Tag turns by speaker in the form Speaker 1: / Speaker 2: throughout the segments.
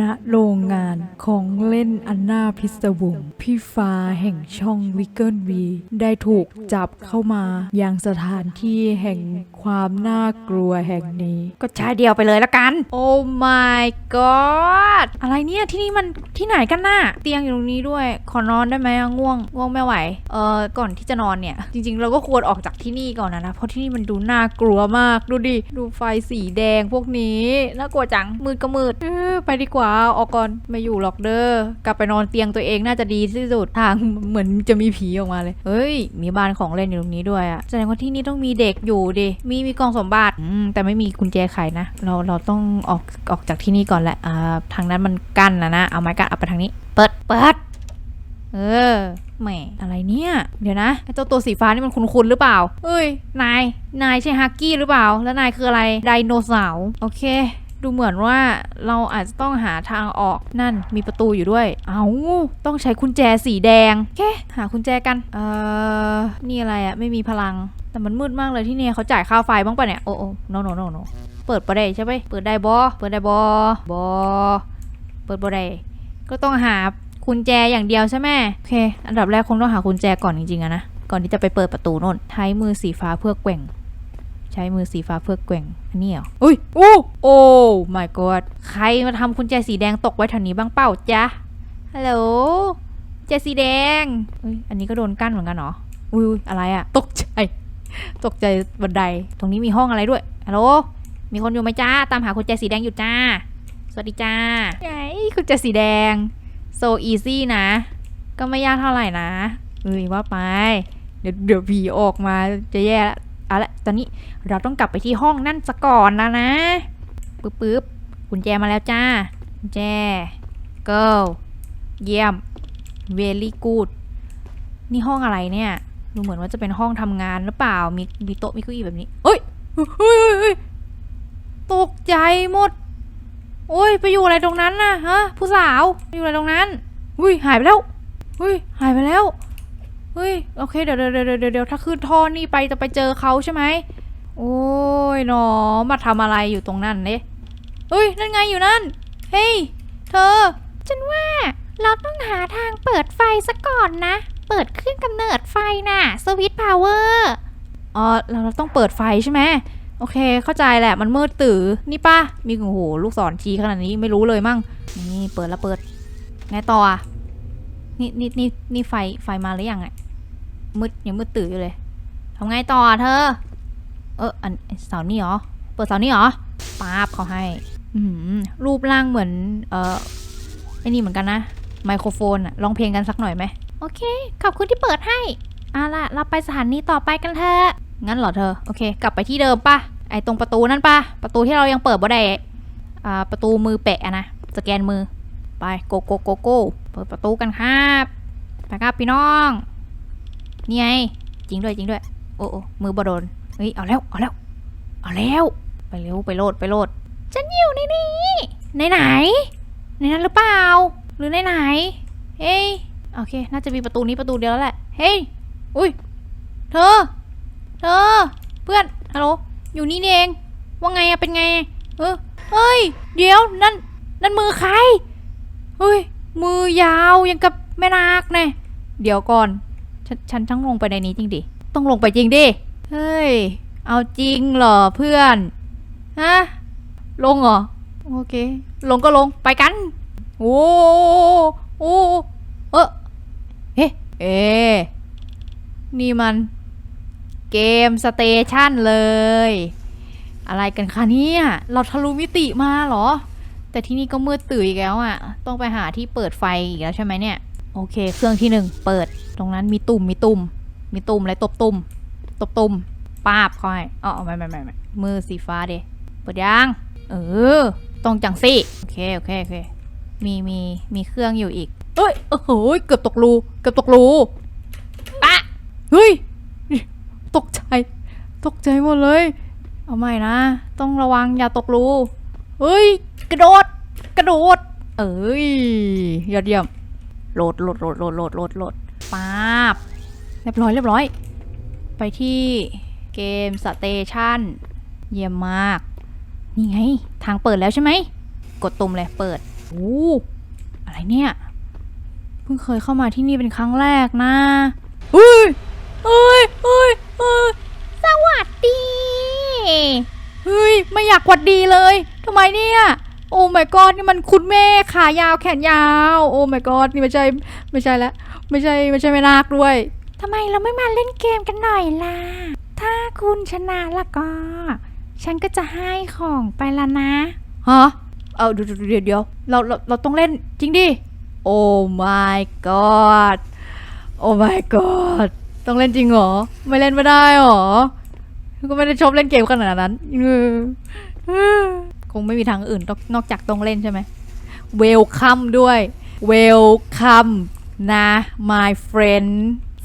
Speaker 1: ณโรงงานของเล่นอันน่าพิศวงพี่ฟ้าแห่งช่องวิกเกิลวี ได้ถูกจับเข้ามายังสถานที่แห่งความน่ากลัวแห่งนี้
Speaker 2: ก็ใช้เดียวไปเลยละกัน โอ้ my god อะไรเนี่ยที่นี่มันที่ไหนกันน่ะเตียงอยู่ตรงนี้ด้วย ขอนอนได้ไหมอะง่วงง่วงไม่ไหว เออก่อนที่จะนอนเนี่ย จริง ๆ เราก็ควรออกจากที่นี่ก่อนนะนะเพราะที่นี่มันดูน่ากลัวมากดูดิดูไฟสีแดงพวกนี้น่ากลัวจังมืดก็มืดเออไปดีกว่าออกก่อนไม่อยู่หรอกเด้อกลับไปนอนเตียงตัวเองน่าจะดีที่สุดทางเหมือนจะมีผีออกมาเลย เฮ้ย มีบ้านของเล่นอยู่ตรงนี้ด้วยอะแสดงว่าที่นี่ต้องมีเด็กอยู่ดิมีมีกองสมบัติอืมแต่ไม่มีกุญแจไขนะเราเราต้องออกออกจากที่นี่ก่อนแหละอ่าทางนั้นมันกั้นนะนะเอาไม้กั้นเอาไปทางนี้ เปิดเปิดเออแหมอะไรเนี่ย เดี๋ยวนะไอ้เจ้าตัวสีฟ้านี่มันคุ้นๆหรือเปล่า เอ้ย นาย นายใช่ฮักกี้หรือเปล่า แล้วนายคืออะไรไดโนเสาร์โอเค ดูเหมือนว่าเราอาจจะต้องหาทางออกนั่นมีประตูอยู่ด้วย เอาต้องใช้กุญแจสีแดงเคหากุญแจกัน เอ่อ นี่อะไรอะไม่มีพลัง แต่มันมืดมากเลยที่เนี่ยเขาจ่ายค่าไฟบ้างปะเนี่ย โอ้โอ้ no no no no เปิดประเดใช่ไหมเปิดได้บอเปิดได้บอบอเปิดบอได้ก็ต้องหากุญแจอย่างเดียวใช่ไหมโอเค อันดับแรกคงต้องหากุญแจก่อนจริงๆอะนะ ก่อนที่จะไปเปิดประตูโน่นใช้มือสีฟ้าเพื่อแกว่ง ใช้มือสีฟ้าเพื่อแกว่ง อันนี้เหรอ อุ้ยอู้โอ้ my god ใครมาทำกุญแจสีแดงตกไว้แถวนี้บ้างเปล่าจ๊ะ ฮัลโหลกุญแจสีแดงเฮ้ยอันนี้ก็โดนกั้นเหมือนกันเหรอ อุ้ยอุ๊ยอะไรอะตกใจ ตกใจบันได ตรงนี้มีห้องอะไรด้วย ฮัลโหล มีคนอยู่ไหมจ้า ตามหากุญแจสีแดงอยู่จ้า สวัสดีจ้าไงกุญแจสีแดง so easy นะ ก็ไม่ยากเท่าไหร่นะเอ้ยว่าไป เดี๋ยวเดี๋ยวผีออกมาจะแย่ละ เอาละตอนนี้เราต้องกลับไปที่ห้องนั่นซะก่อนแล้วนะปึ๊บปึ๊บกุญแจมาแล้วจ้ากุญแจ go เยี่ยม very good นี่ห้องอะไรเนี่ยดูเหมือนว่าจะเป็นห้องทำงานหรือเปล่า มีมีโต๊ะมีเก้าอี้แบบนี้เอ้ยเฮ้ยเฮ้ยเฮ้ยตกใจหมด โอ้ยไปอยู่อะไรตรงนั้นน่ะฮะ ผู้สาวไปอยู่อะไรตรงนั้นอุ้ยหายไปแล้วอุ้ยหายไปแล้ว เฮ้ยโอเคเดี๋ยวเดี๋ยวเดี๋ยวเดี๋ยวถ้าขึ้นท่อนี่ไปจะไปเจอเขาใช่ไหมโอ้ยหนอมาทำอะไรอยู่ตรงนั้นเนี่ยเฮ้ยนั่นไงอยู่นั่น เฮ้ยเธอ ฉันว่าเราต้องหาทางเปิดไฟซะก่อนนะ เปิดเครื่องกำเนิดไฟน่ะสวิตช์พาวเวอร์อ๋อเราต้องเปิดไฟใช่ไหมโอเค เข้าใจแหละมันมืดตื่อนี่ป้ามีโอ้โหลูกศรชี้ขนาดนี้ไม่รู้เลยมั่ง นี่เปิดแล้วเปิดไงต่ออะนี่นี่นี่นี่ไฟไฟมาหรือยังอะ มืดยังมืดตื่ออยู่เลยทำไงต่อเธอ เอออันเสานี่เหรอ เปิดเสานี่เหรอปาบเขาให้ อืมรูปร่างเหมือน เออไอ้นี่เหมือนกันนะ ไมโครโฟนอะร้องเพลงกันสักหน่อยไหม โอเค ขอบคุณที่เปิดให้เอาล่ะ เราไปสถานีต่อไปกันเถอะ งั้นเหรอเธอ โอเค กลับไปที่เดิมป่ะไอตรงประตูนั่นป่ะประตูที่เรายังเปิดบ่ได้ อ่า ประตูมือแปะนะ สแกนมือ ไป โกโกโกโกเปิดประตูกันครับไปครับพี่น้อง นี่ไง จริงด้วยจริงด้วย โอ้โอ้มือบโดน เฮ้ย เอาแล้ว เอาแล้ว เอาแล้ว ไปเร็ว ไปโลด ไปโลด ฉันอยู่ในนี้ ในไหน ในนั้นหรือเปล่า หรือในไหน เฮ้ย โอเค น่าจะมีประตูนี้ประตูเดียวแล้วแหละ เฮ้ย อุ้ย เธอ เธอ เพื่อน ฮัลโหล อยู่นี่นี่เอง ว่าไงอะเป็นไง เออเฮ้ย เดี๋ยว นั่น นั่นมือใคร เฮ้ย มือยาวยังกับแม่นาคเนี่ยเดี๋ยวก่อน ฉันฉันต้องลงไปในนี้จริงดิ ต้องลงไปจริงดิ เฮ้ย เอาจริงเหรอเพื่อน ฮะ ลงเหรอ โอเค ลงก็ลง ไปกัน โอ้โอ้เออเอ๊ะเอ๊ะนี่มัน เกมสเตชันเลย อะไรกันคะเนี่ย เราทะลุมิติมาเหรอ แต่ที่นี่ก็มืดตื่นอีกแล้วอะ ต้องไปหาที่เปิดไฟอีกแล้วใช่ไหมเนี่ย โอเค เครื่องที่หนึ่งเปิด รงนั้นมีตุ่มมีตุ่มมีตุ่มอะไรตบตุ่มตบตุ่มป้าบคอยอ๋อไม่ไม่ไม่ไม่มือสีฟ้าเดเปิดยังเออ ตรงจังสิโอเคโอเคโอเคมีมีมีเครื่องอยู่อีกเอ้ยโอ้โหเกือบตกรูเกือบตกรูปะเฮ้ยตกใจ ตกใจหมดเลย เอาใหม่นะ ต้องระวังอย่าตกรูเฮ้ย กระโดด กระโดด เอ้ยยอดเยี่ยมโหลดโหลดโหลดโหลดโหลดโหลด ป๊าบเรียบร้อยเรียบร้อย ไปที่เกมสเตชันเยี่ยมมาก นี่ไง ทางเปิดแล้วใช่ไหม กดตุ่มเลยเปิดโอ้อะไรเนี่ย เพิ่งเคยเข้ามาที่นี่เป็นครั้งแรกนะเฮ้ยเฮ้ยเฮ้ยเฮ้ยสวัสดีเฮ้ยไม่อยากหวัดดีเลยทำไมเนี่ยโอ้ my god นี่มันคุณแม่ขายาวแขนยาว โอ้ my god นี่ไม่ใช่ไม่ใช่แล้ว ไม่ใช่ไม่ใช่แม่นาคด้วยทำไมเราไม่มาเล่นเกมกันหน่อยล่ะ ถ้าคุณชนะละก็ ฉันก็จะให้ของไปละนะฮะเอาเดี๋ยวเดี๋ยวเดี๋ยวเราเราเราต้องเล่นจริงดิ โอ้ my god โอ้ my god ต้องเล่นจริงเหรอ ไม่เล่นไม่ได้เหรอ ก็ไม่ได้ชอบเล่นเกมขนาดนั้นเออเออคงไม่มีทางอื่นนอกนอกจากต้องเล่นใช่ไหม Welcome ด้วย Welcome นะ my friend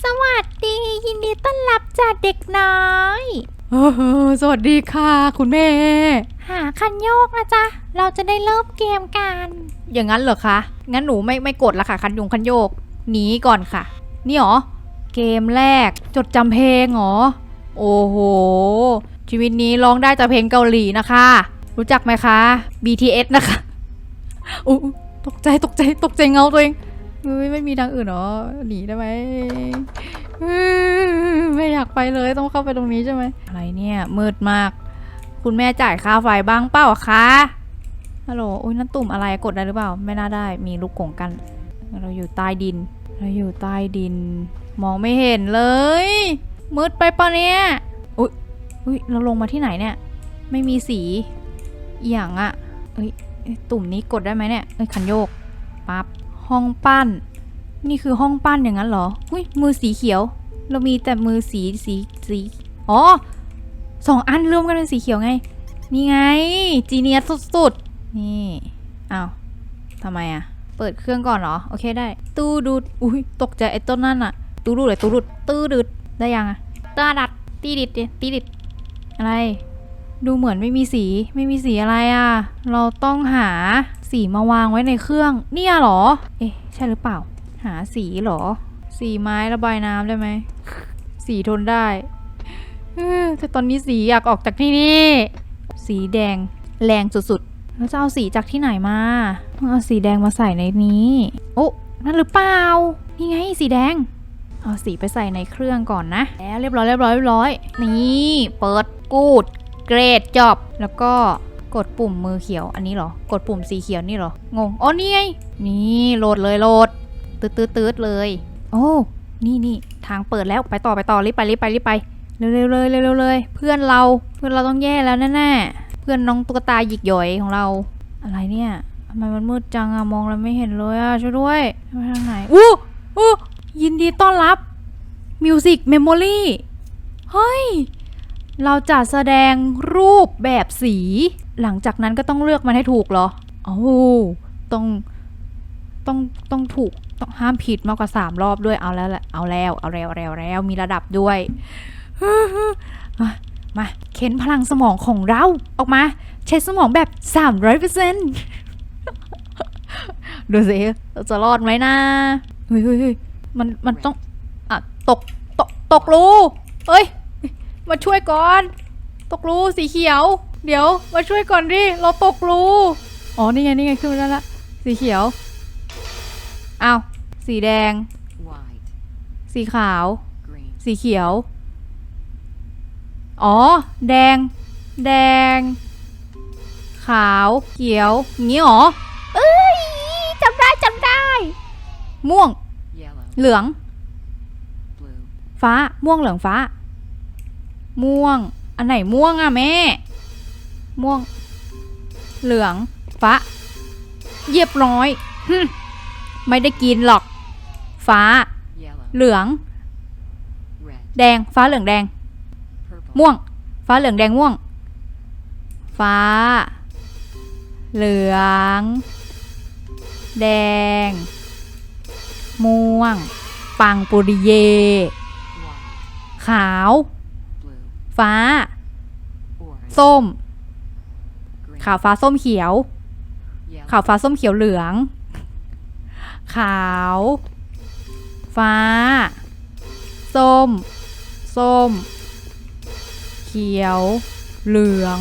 Speaker 2: สวัสดี ยินดีต้อนรับจากเด็กน้อยเออสวัสดีค่ะ คุณแม่ หาคันโยกนะจ๊ะ เราจะได้เริ่มเกมกัน อย่างนั้นเหรอคะ งั้นหนูไม่ไม่กดละค่ะ คันยงคันโยก หนีก่อนค่ะ นี่หรอ เกมแรกจดจำเพลงเหรอ โอ้โห ชีวิตนี้ร้องได้แต่เพลงเกาหลีนะคะ รู้จักไหมคะ BTS นะคะอู้ตกใจตกใจตกใจเงาตัวเองเฮ้ย ไม่มีทางอื่นเหรอ หนีได้ไหมไม่อยากไปเลยต้องเข้าไปตรงนี้ใช่ไหมอะไรเนี่ยมืดมาก คุณแม่จ่ายค่าไฟบ้างเปล่าคะฮัลโหลอุ้ยนั่นตุ่มอะไรกดได้หรือเปล่า ไม่น่าได้มีลูกกงกัน เราอยู่ใต้ดิน เราอยู่ใต้ดิน มองไม่เห็นเลย มืดไปปะเนี่ยอุ้ยอุ้ยเราลงมาที่ไหนเนี่ย ไม่มีสีอย่างอะเอ้ยเอ้ยตุ่มนี้กดได้ไหมเนี่ยเอ้ยคันโยกปั๊บ ห้องปั้น นี่คือห้องปั้นอย่างนั้นเหรออุ้ยมือสีเขียว เรามีแต่มือสีสีสีอ๋อสองอันรวมกันเป็นสีเขียวไง นี่ไง จีเนียสสุดๆ นี่อ้าวทำไมอะเปิดเครื่องก่อนเหรอ โอเคได้ ตู้ดูด อุ้ยตกใจไอ้ต้นนั่นอะตู้ดูดเลยตู้ดูดตู้ดูดได้ยังอะตาดัด ตีดิดตีดิด อะไร ดูเหมือนไม่มีสี ไม่มีสีอะไรอะเราต้องหา สีมาวางไว้ในเครื่อง เนี่ยหรอ เอ๊ะ ใช่หรือเปล่า หาสีหรอ สีไม้ระบายน้ำได้ไหม สีทนได้แต่ตอนนี้สีอยากออกจากที่นี่ สีแดงแรงสุดๆ แล้วจะเอาสีจากที่ไหนมา ต้องเอาสีแดงมาใส่ในนี้ โอ้นั่นหรือเปล่า นี่ไงสีแดง เอาสีไปใส่ในเครื่องก่อนนะ แล้วเรียบร้อยเรียบร้อยเรียบร้อย นี่ เปิดกูด เกรดจอบแล้วก็ กดปุ่มมือเขียวอันนี้เหรอ กดปุ่มสีเขียวนี่เหรอ งง อ๋อ นี่ไง นี่โหลดเลยโหลด ตืดตืดตืดเลย โอ้ นี่นี่ทางเปิดแล้ว ไปต่อไปต่อรีบไปรีบไปรีบไป เร็วเร็วเลยเร็วเร็วเลย เพื่อนเรา เพื่อนเราต้องแย่แล้วแน่ๆ เพื่อนน้องตุ๊กตาหยิกหย่อยของเรา อะไรเนี่ยทำไมมันมืดจังอะมองแล้วไม่เห็นเลยอะช่วยด้วยไปทางไหน อู้อู้ยินดีต้อนรับ Music Memory เฮ้ย เราจะแสดงรูปแบบสี หลังจากนั้นก็ต้องเลือกมันให้ถูกเหรอโอ้ต้องต้องต้องถูกต้องห้ามผิดมากกว่าสามรอบด้วยเอาแล้วแหละเอาแล้วเอาแล้วแล้วแล้วมีระดับด้วยมามาเค้นพลังสมองของเราออกมา ใช้สมองแบบ 300%ดูสิเราจะรอดไหมนะเฮ้ยเฮ้ยเฮ้ยมันมันต้องอะตกตกตกรูเอ้ย มาช่วยก่อน ตกรูสีเขียว เดี๋ยวมาช่วยก่อนดิ เราตกรู อ๋อ นี่ไง นี่ไง ขึ้นมาแล้วละสีเขียว อ้าว สีแดง สีขาว สีเขียว อ๋อ แดง แดง ขาว เขียว งี้หรอ เอ้ยจำได้จำได้ ม่วง
Speaker 3: yellow,
Speaker 2: เหลือง
Speaker 3: blue,
Speaker 2: ฟ้า ม่วงเหลืองฟ้า ม่วง อันไหนม่วงอะแม่ ม่วง เหลือง ฟ้าเรียบร้อยหึไม่ได้กินหรอก ฟ้า เหลือง แดง ฟ้าเหลืองแดง ม่วง ฟ้าเหลืองแดงม่วง ฟ้า เหลือง แดง ม่วง ปังปุริเย ขาว ฟ้า ส้ม ขาวฟ้าส้มเขียว
Speaker 3: yellow,
Speaker 2: ขาวฟ้าส้มเขียวเหลือง ขาว ฟ้า ส้ม ส้ม เขียว เหลือง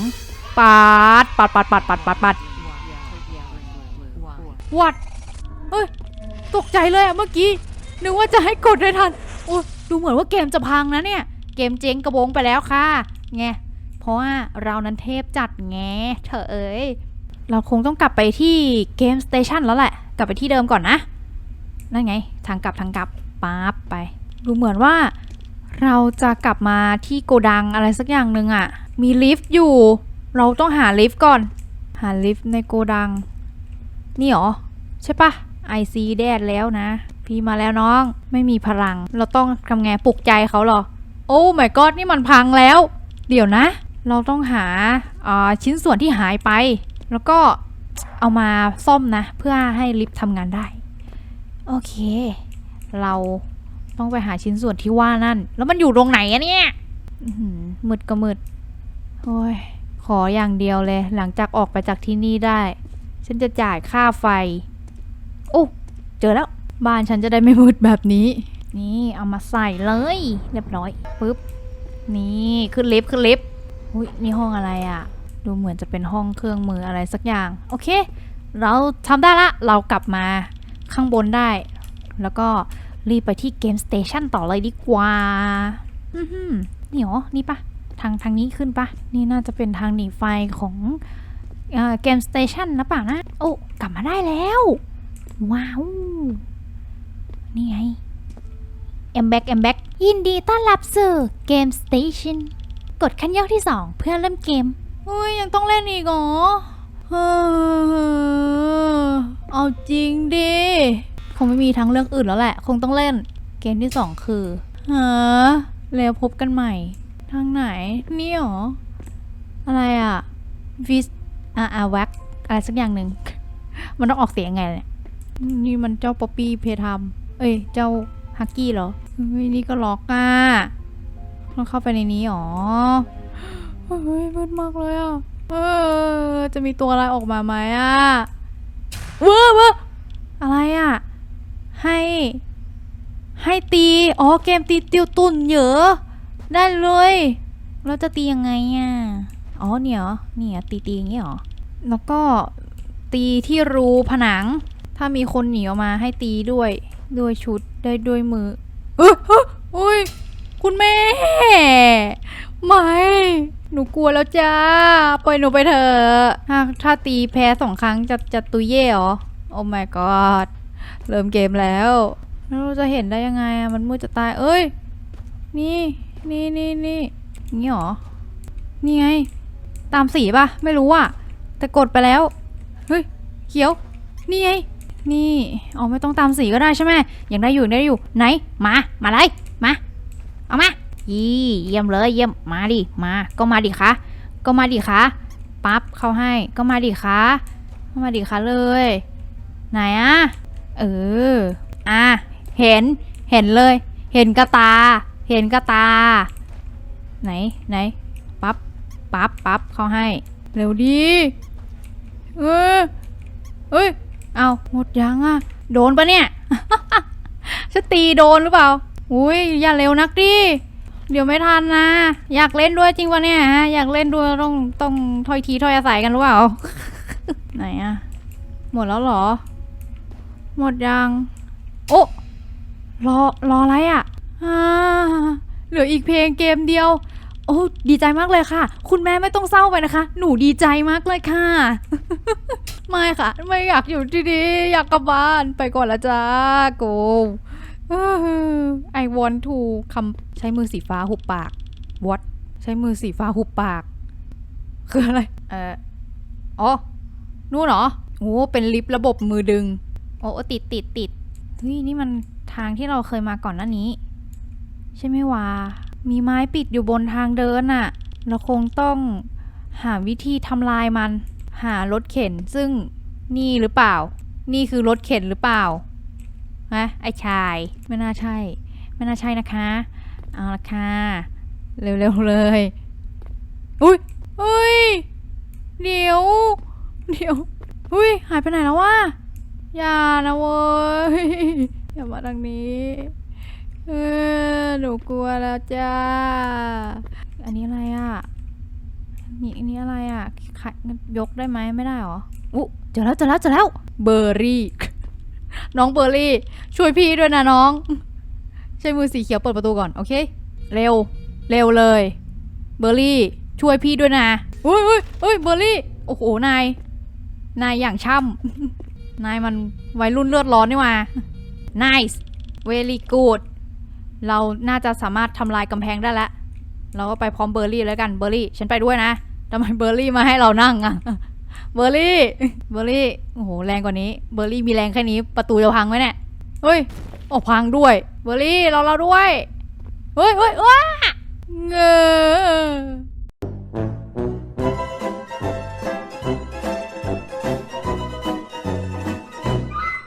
Speaker 2: ปาดปัดปัดปัดปัดปัดปัด
Speaker 3: white, yellow, blue, white,
Speaker 2: วัดเฮ้ย ตกใจเลยอะเมื่อกี้ นึกว่าจะให้กดได้ทัน โอ้ดูเหมือนว่าเกมจะพังนะเนี่ย เกมเจ๊งกระบงไปแล้วค่ะ ไงเพ ราะว่าเรานั้นเทพจัดไงเธอเอ้ยเราคงต้องกลับไปที่เกมสเตชันแล้วแหละ กลับไปที่เดิมก่อนนะ นั่นไง ทางกลับทางกลับปั๊บไป ดูเหมือนว่าเราจะกลับมาที่โกดังอะไรสักอย่างหนึ่งอะมีลิฟต์อยู่ เราต้องหาลิฟต์ก่อน หาลิฟต์ในโกดัง นี่หรอ ใช่ปะไอซีแดดแล้วนะ พี่มาแล้วน้อง ไม่มีพลัง เราต้องทำไงปลุกใจเขาหรอ โอ้ my god นี่มันพังแล้ว เดี๋ยวนะ เราต้องหาอ่าชิ้นส่วนที่หายไป แล้วก็เอามาซ่อมนะ เพื่อให้ลิฟต์ทำงานได้ โอเค เราต้องไปหาชิ้นส่วนที่ว่านั่น แล้วมันอยู่ตรงไหนอะเนี่ยอื้อหือมืดก็มืดโอ้ยขออย่างเดียวเลย หลังจากออกไปจากที่นี่ได้ ฉันจะจ่ายค่าไฟโอ้เจอแล้ว บ้านฉันจะได้ไม่มืดแบบนี้ นี่เอามาใส่เลย เรียบร้อยปุ๊บนี่ขึ้นลิฟต์ขึ้นลิฟต์ อุ้ยนี่ห้องอะไรอะ่ะ ดูเหมือนจะเป็นห้องเครื่องมืออะไรสักอย่าง โอเค เราทำได้ละ เรากลับมาข้างบนได้ แล้วก็รีบไปที่เกมสเตชันต่อเลยดีกว่าอือหือนี่หรอ นี่ปะทางทางนี้ขึ้นปะนี่น่าจะเป็นทางหนีไฟของเกมสเตชันนะเปล่านะ โอ้ กลับมาได้แล้ว ว้าว นี่ไง เอ็มแบ็กเอ็มแบ็กยินดีต้อนรับสู่เกมสเตชัน กดขั้นยอกที่ 2 เพื่อเริ่มเกมเฮ้ยยังต้องเล่นอีกเหรอเฮ้อเอาจริงดิ คงไม่มีทางเลือกอื่นแล้วแหละ คงต้องเล่น เกมที่ 2 คือฮะแล้วพบกันใหม่ ทางไหน นี่หรอ อะไรอะวิสอาอาแว็กอะไรสักอย่างหนึ่ง มันต้องออกเสียงไงเนี่ย นี่มันเจ้าป๊อปปี้เพทามเอ้ย เจ้าฮักกี้เหรอเฮ้ยนี่ก็ล็อกอะ ต้องเข้าไปในนี้หรอเฮ้ยมืดมากเลยอะเออจะมีตัวอะไรออกมาไหมอะเว้อเว้ออะไรอะ ให้ ให้ตี อ๋อ เกมตีติวตุนเหรอได้เลย เราจะตียังไงอะ อ๋อเนี่ยเนี่ยตีตีอย่างเงี้หรอ แล้วก็ตีที่รูผนัง ถ้ามีคนหนีออกมาให้ตีด้วย ด้วยชุดได้ด้วยมือเอยเอยโอ้ย คุณแม่ ไม่ หนูกลัวแล้วจ้า ปล่อยหนูไปเถอะถ้าถ้าตีแพ้สองครั้งจะจะตุยเย่เหรอ โอ้ my god เริ่มเกมแล้วแล้วเราจะเห็นได้ยังไงอะมันมืดจะตาย เอ้ย นี่นี่นี่นี่อย่เหรอ นี่ไง ตามสีป่ะ ไม่รู้อะแต่กดไปแล้ว เฮ้ย เขียว นี่ไง นี่ อ๋อ ไม่ต้องตามสีก็ได้ใช่ไหมยังได้อยู่ยังได้อยู่ ไหน มา มาเลย เอามายี่เยี่ยมเลยเยี่ยมมาดิมาก็มาดิคะก็มาดิคะปั๊บเข้าให้ก็มาดิคะก็มาดิคะเลย ไหนอะเอออะเห็นเห็นเลย เห็นกระตา เห็นกระตา ไหนไหนปั๊บปั๊บปั๊บเข้าให้ เร็วดีเออเอ้ยเอาหมดยังอะโดนปะเนี่ยจะตีโดนหรือเปล่า อุ้ยอย่าเร็วนักดิ เดี๋ยวไม่ทันนะ อยากเล่นด้วยจริงปะเนี่ยฮะ อยากเล่นด้วยต้องต้องถอยทีถอยอาศัยกันหรือเปล่า ไหนอะหมดแล้วเหรอ หมดยัง โอ้รอรออะไรอะอ่าเหลืออีกเพลงเกมเดียว โอ้ดีใจมากเลยค่ะ คุณแม่ไม่ต้องเศร้าไปนะคะ หนูดีใจมากเลยค่ะ ไม่ค่ะ ไม่อยากอยู่ที่นี่อยากกลับบ้านไปก่อนละจ้าโก ไอวอนทูคำใช้มือสีฟ้าหุบปาก what ใช้มือสีฟ้าหุบปาก คืออะไร เอออ๋อ นู่นเหรอโอ้เป็นลิฟต์ระบบมือดึง โอ้ติดติดติดเฮ้ยนี่มันทางที่เราเคยมาก่อนหน้านี้ ใช่ไหมวะมีไม้ปิดอยู่บนทางเดินน่ะ เราคงต้องหาวิธีทำลายมัน หารถเข็นซึ่งนี่หรือเปล่า นี่คือรถเข็นหรือเปล่า ฮะไอชายไม่น่าใช่ ไม่น่าใช่นะคะ เอาละค่ะเร็วๆเลยอุ้ยเฮ้ยเดี๋ยวเดี๋ยวอุ้ยหายไปไหนแล้ววะอย่านะเว้ยอย่ามาทางนี้เออหนูกลัวแล้วจ้าอันนี้อะไรอะนี่อันนี้อะไรอะขะยกได้ไหมไม่ได้หรออุ๊เเจอแล้วเจอแล้วเจอแล้วเบอร์รี่ น้องเบอร์รี่ ช่วยพี่ด้วยนะน้อง ใช้มือสีเขียวเปิดประตูก่อน โอเค เร็ว เร็วเลย เบอร์รี่ ช่วยพี่ด้วยนะเฮ้ยเฮ้ยเฮ้ยเบอร์รี่ โอ้โห นาย นายอย่างช่ำ นายมันวัยรุ่นเลือดร้อนนี่หว่า nice very good เราน่าจะสามารถทำลายกำแพงได้แล้ว เราก็ไปพร้อมเบอร์รี่แล้วกัน เบอร์รี่ ฉันไปด้วยนะทำไมเบอร์รี่มาให้เรานั่งอะ เบอร์รี่ เบอร์รี่ โอ้โห แรงกว่านี้ เบอร์รี่มีแรงแค่นี้ ประตูจะพังไหมเนี่ย เฮ้ยออกพังด้วย เบอร์รี่ เราเราด้วย เฮ้ยเฮ้ยว้าเงอ